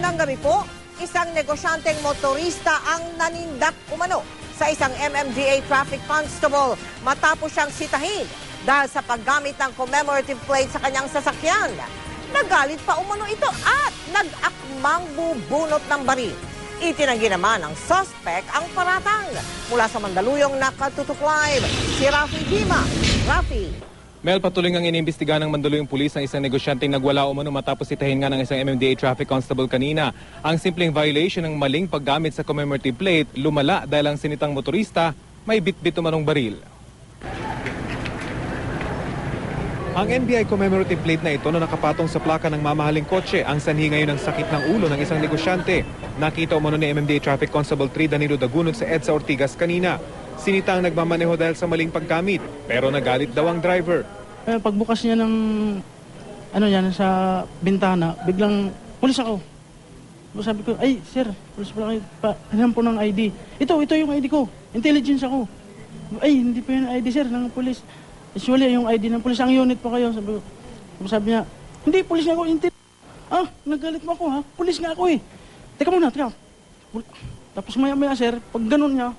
Magandang gabi po. Isang negosyanteng motorista ang nanindak umano sa isang MMDA traffic constable matapos siyang sitahin dahil sa paggamit ng commemorative plate sa kanyang sasakyan. Nagalit pa umano ito at nag-akmang bubunot ng baril. Itinanggi naman ng suspect ang paratang. Mula sa Mandaluyong nakatutok live, si Rafi Dima. Rafi. Mel, patuloy ang inimbestigahan ng Mandaluyong Pulis ng isang negosyanteng nagwala umano matapos sitahin nga ng isang MMDA traffic constable kanina. Ang simpleng violation ng maling paggamit sa commemorative plate lumala dahil ang sinitang motorista may bitbit umanong baril. Ang NBI commemorative plate na ito na nakapatong sa plaka ng mamahaling kotse ang sanhi ngayon ng sakit ng ulo ng isang negosyante. Nakita umano ni MMDA Traffic Constable 3 Danilo Dagunot sa EDSA Ortigas kanina. Sinita ang nagmamaneho dahil sa maling paggamit pero nagalit daw ang driver. Eh, pagbukas niya ng ano yan sa bintana, biglang pulis ako. Sabi ko, ay sir, pulis pala kayo. Pa, hinam po ng ID. Ito, ito yung ID ko. Intelligence ako. Ay, hindi po yung ID sir ng pulis. Usually yung ID ng pulis, ang unit po kayo. Sabi ko, sabi niya, hindi, pulis nga ako. Intel ah, nagalit mo ako ha. Pulis nga ako eh. Teka muna, teka. Tapos maya maya sir, pag ganun niya,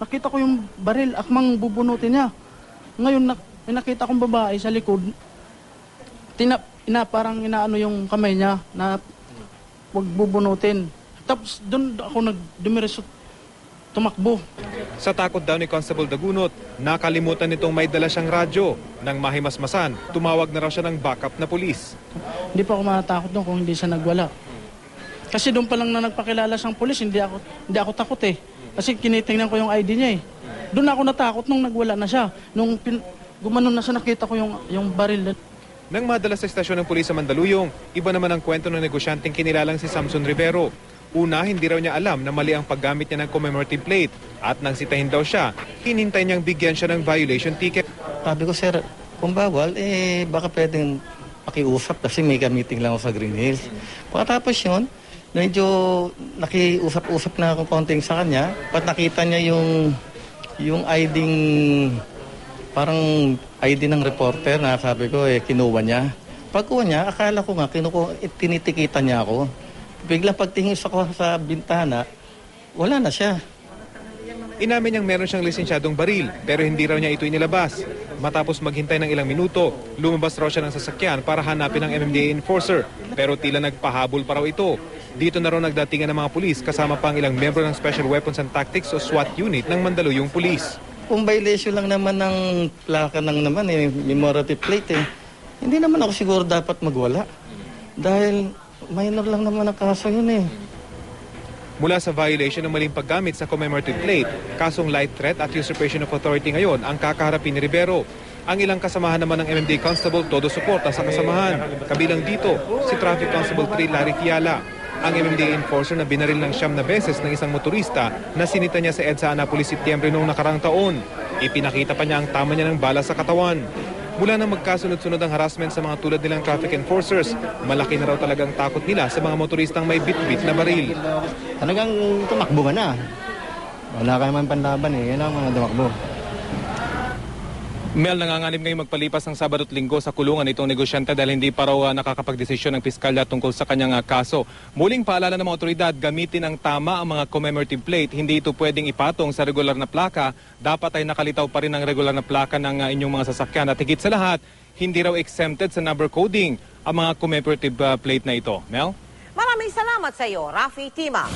nakita ko yung baril, akmang bubunutin niya. Ngayon, nak nakita kong babae sa likod, tina, ina, parang inaano yung kamay niya na wag bubunutin. Tapos doon ako nagdumiresot, tumakbo. Sa takot daw ni Constable Dagunot, nakalimutan nitong may dala siyang radyo. Nang mahimasmasan, tumawag na raw siya ng backup na pulis. Hindi pa ako matatakot doon kung hindi siya nagwala. Kasi doon pa lang na nagpakilala siyang pulis, hindi ako, hindi ako takot eh. Kasi kinitingnan ko yung ID niya eh. Doon ako natakot nung nagwala na siya. Nung pin, gumanon na siya, nakita ko yung, yung baril. Nang madala sa estasyon ng pulis sa Mandaluyong, iba naman ang kwento ng negosyanteng kinilalang si Samson Rivero. Una, hindi raw niya alam na mali ang paggamit niya ng commemorative plate. At nang sitahin daw siya, hinintay niyang bigyan siya ng violation ticket. Sabi ko, sir, kung bawal, eh, baka pwedeng pakiusap kasi may meeting lang ako sa Green Hills. Pagkatapos yun, medyo nakiusap-usap na ako konting sa kanya. Pat nakita niya yung, yung ID, parang ID ng reporter na sabi ko, eh, kinuha niya. Pagkuha niya, akala ko nga, kinuko, eh, tinitikitan niya ako. Biglang pagtingin sa ko sa bintana, wala na siya. Inamin niyang meron siyang lisensyadong baril, pero hindi raw niya ito inilabas. Matapos maghintay ng ilang minuto, lumabas raw siya ng sasakyan para hanapin ang MMDA enforcer. Pero tila nagpahabol pa raw ito. Dito na raw nagdatingan ng mga pulis kasama pang ilang membro ng Special Weapons and Tactics o SWAT unit ng Mandaluyong Pulis. Kung violation lang naman ng plaka ng naman eh, commemorative plate eh, hindi naman ako siguro dapat magwala. Dahil minor lang naman ang kaso yun eh. Mula sa violation ng maling paggamit sa commemorative plate, kasong light threat at usurpation of authority ngayon ang kakaharapin ni Rivero. Ang ilang kasamahan naman ng MMD Constable todo suporta sa kasamahan. Kabilang dito, si Traffic Constable 3 Larry Fiala. Ang MMDA enforcer na binaril ng siyam na beses ng isang motorista na sinita niya sa EDSA Annapolis Setyembre noong nakarang taon. Ipinakita pa niya ang tama niya ng bala sa katawan. Mula nang magkasunod-sunod ang harassment sa mga tulad nilang traffic enforcers, malaki na raw talagang takot nila sa mga motoristang may bit-bit na baril. Talagang tumakbo ka na. Wala ka naman panlaban eh. Yan ang mga tumakbo. Mel, nanganganib ngayong magpalipas ng Sabado at Linggo sa kulungan itong negosyante dahil hindi pa raw ah, nakakapagdesisyon ng piskalya tungkol sa kanyang ah, kaso. Muling paalala ng mga otoridad, gamitin ang tama ang mga commemorative plate. Hindi ito pwedeng ipatong sa regular na plaka. Dapat ay nakalitaw pa rin ang regular na plaka ng ah, inyong mga sasakyan. At higit sa lahat, hindi raw exempted sa number coding ang mga commemorative ah, plate na ito. Mel? Maraming salamat sa iyo, Rafi Tima.